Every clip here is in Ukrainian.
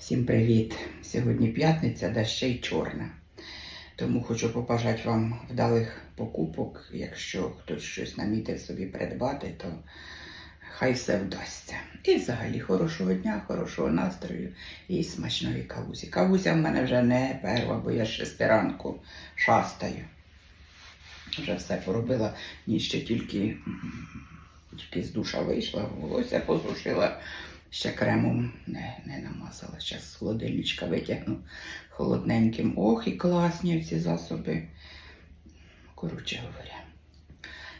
Всім привіт! Сьогодні п'ятниця, да ще й чорна. Тому хочу побажати вам вдалих покупок. Якщо хтось щось намітив собі придбати, то хай все вдасться. І взагалі хорошого дня, хорошого настрою і смачної кавусі. Кавуся в мене вже не перва, бо я з шести ранку шастаю. Вже все поробила, ні ще тільки, тільки з душа вийшла, волосся посушила. Ще кремом не, не намазала. Зараз з холодильничка витягну холодненьким. Ох, і класні ці засоби. Коротше говоря,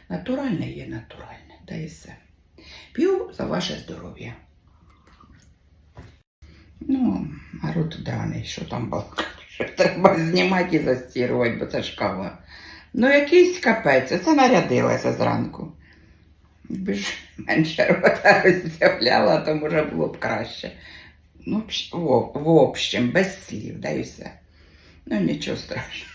натуральне є натуральне, та і все. П'ю за ваше здоров'я. Ну, а рот драний, що там балакати, що треба знімати і застірувати, бо це ж кава. Ну, якийсь капець, це нарядилася зранку. Якби ж менше рота роззявляла, то може було б краще. Ну, в, общем, без слів, да і все. Ну, нічого страшного.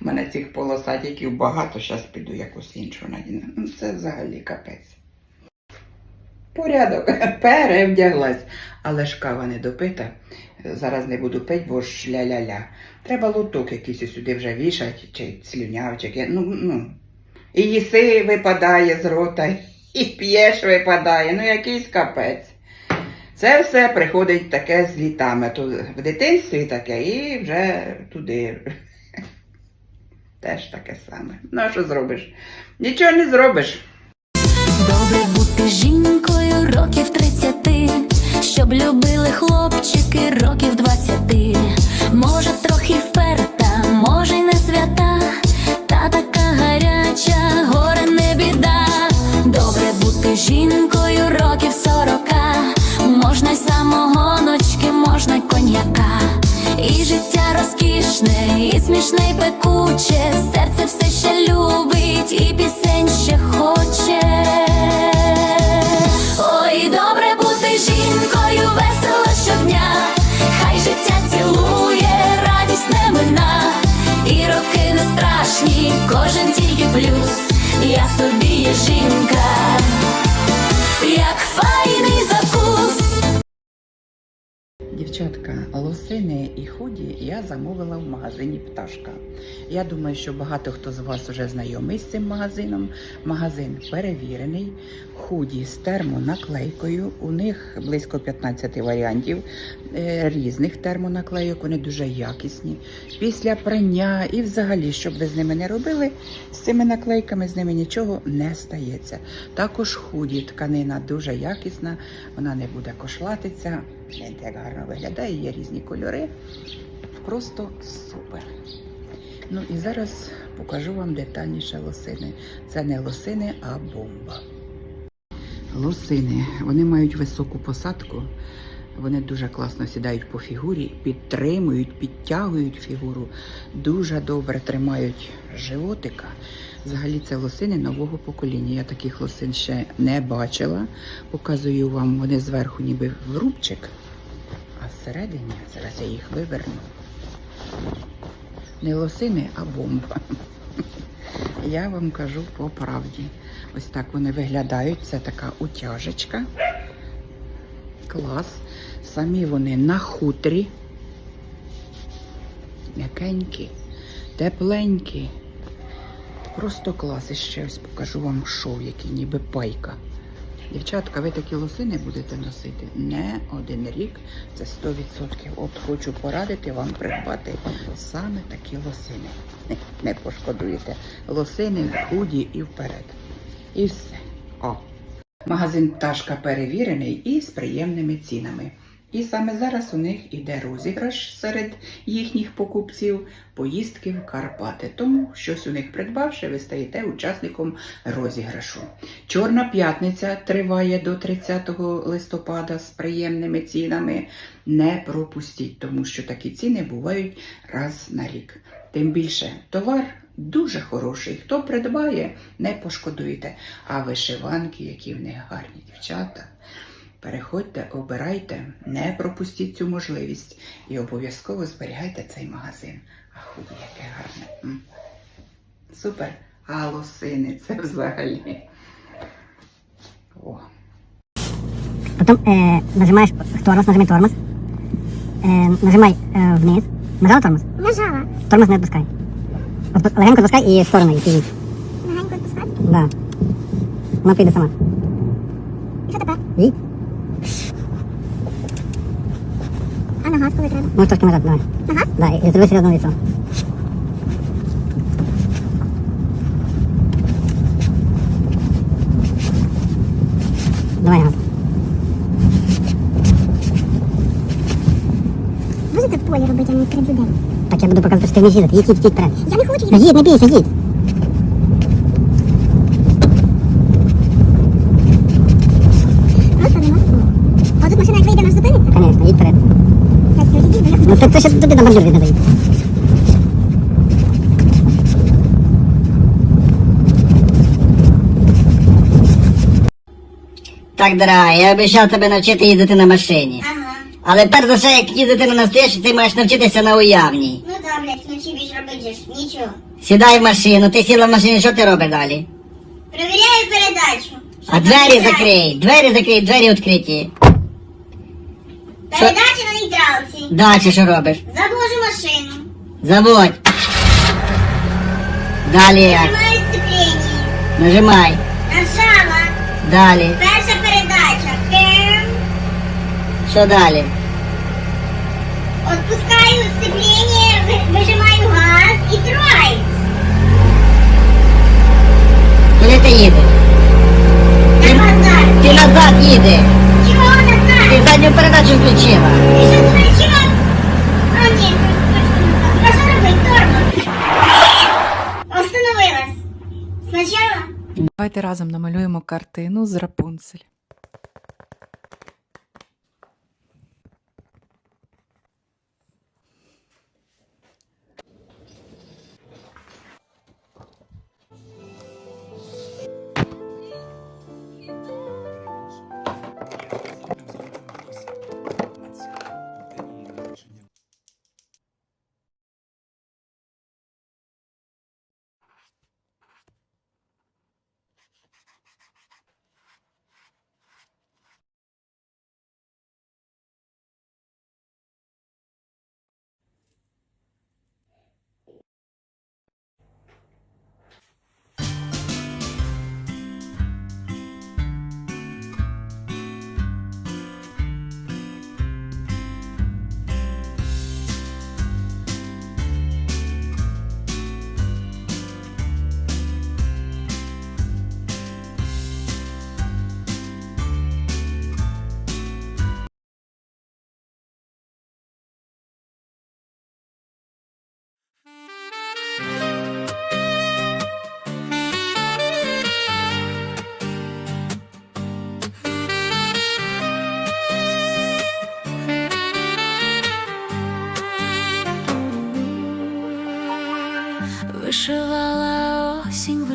У мене цих полосатиків багато, зараз піду якусь іншу надіну. Ну, це взагалі капець. Порядок, перевдяглась, але ж кава не допита. Зараз не буду пити, бо ж ля-ля-ля. Треба лоток якийсь сюди вже вішати, чи слюнявчик. Ну, ну. І їси випадає з рота, і п'єш випадає. Ну, якийсь капець. Це все приходить таке з літами. Тут в дитинстві таке і вже туди. Теж таке саме. Ну, а що зробиш? Нічого не зробиш. Добре бути жінкою років смішне, і пекуче, серце все ще любить, лосини і худі я замовила в магазині Пташка. Я думаю, що багато хто з вас вже знайомий з цим магазином. Магазин перевірений, худі з термонаклейкою. У них близько 15 варіантів е, різних термонаклейок. Вони дуже якісні. Після прання і взагалі, щоб ви з ними не робили, з цими наклейками з ними нічого не стається. Також худі тканина дуже якісна, вона не буде кошлатися. Гляньте, як гарно виглядає, є різні кольори. Просто супер. Ну і зараз покажу вам детальніше лосини. Це не лосини, а бомба. Лосини, вони мають високу посадку. Вони дуже класно сідають по фігурі, підтримують, підтягують фігуру, дуже добре тримають животика. Взагалі це лосини нового покоління. Я таких лосин ще не бачила. Показую вам, вони зверху ніби в рубчик, а всередині, зараз я їх виверну. Не лосини, а бомба. Я вам кажу по правді. Ось так вони виглядають. Це така утяжечка. Клас. Самі вони на хутрі. М'якенькі, тепленькі. Просто клас. І ще ось покажу вам шов, який ніби пайка. Дівчатка, ви такі лосини будете носити не один рік, це 100%. От хочу порадити вам придбати саме такі лосини. Не, не пошкодуєте. Лосини, худі і вперед. І все. О. Магазин Пташка перевірений і з приємними цінами. І саме зараз у них іде розіграш серед їхніх покупців поїздки в Карпати. Тому щось у них придбавши, ви стаєте учасником розіграшу. Чорна п'ятниця триває до 30 листопада з приємними цінами. Не пропустіть, тому що такі ціни бувають раз на рік. Тим більше товар дуже хороший. Хто придбає, не пошкодуєте. А вишиванки, які в них гарні дівчата. Переходьте, обирайте, не пропустіть цю можливість і обов'язково зберігайте цей магазин. А хуй, яке гарне. М. Супер. А лосини це взагалі. О. Потом э, нажимаешь тормоз, нажми тормоз. Е, нажимай е, вниз. Нажала тормоз? Нажала. Тормоз не відпускай. Легенько відпускай і в сторону підіть. Легенько відпускати. Да. Вона піде сама. І що тепер? І? На газ коли треба? Можеш трошки назад, давай. На газ? Да, і зроби серйозне лицо. Давай газ. Можете в полі робити, а не серед людей? Так я буду показувати, що ти вмієш їздити. Їдь, їдь, їдь вперед. Я не хочу їхати. їдь, не бійся, їдь. Просто нема слова. А тут машина як вийде, нас зупиниться? Конечно, їдь вперед. Так, я це ще туди на бордюр видно. Так, дорога, я обіцяв тебе навчити їздити на машині. Ага. Але перш за все, як їздити на настоящій, ти маєш навчитися на уявній. Ну добре, вночі більш робити ж нічого. Сідай в машину, ти сіла в машині, що ти робиш далі? Перевіряю передачу. А двері закрий, двері закрий, двері відкриті. Передача нейтралці. Далі що робиш? Завожу машину. Заводь. Далі? Тримаю сцеплення. Нажимай. Нажала. Далі. Перша передача. Пем. Що далі? Отпускаю сцепление, ви- вижимаю газ і трой. Куди ти їдеш? На базар. Ти назад їдеш. Задню передачу включила. Ти що включила? А ні, точно не так. А що робить? Тормоз. Остановилась. Спочатку Давайте разом намалюємо картину з Рапунцель.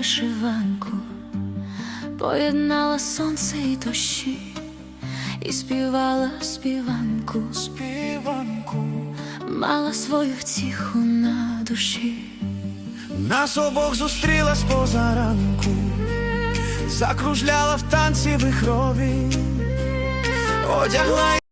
Вишиванку, поєднала сонце і дощі, і співала співанку, співанку. Мала свою втіху на душі. нас обох зустріла позаранку, закружляла в танці вихрові, одягла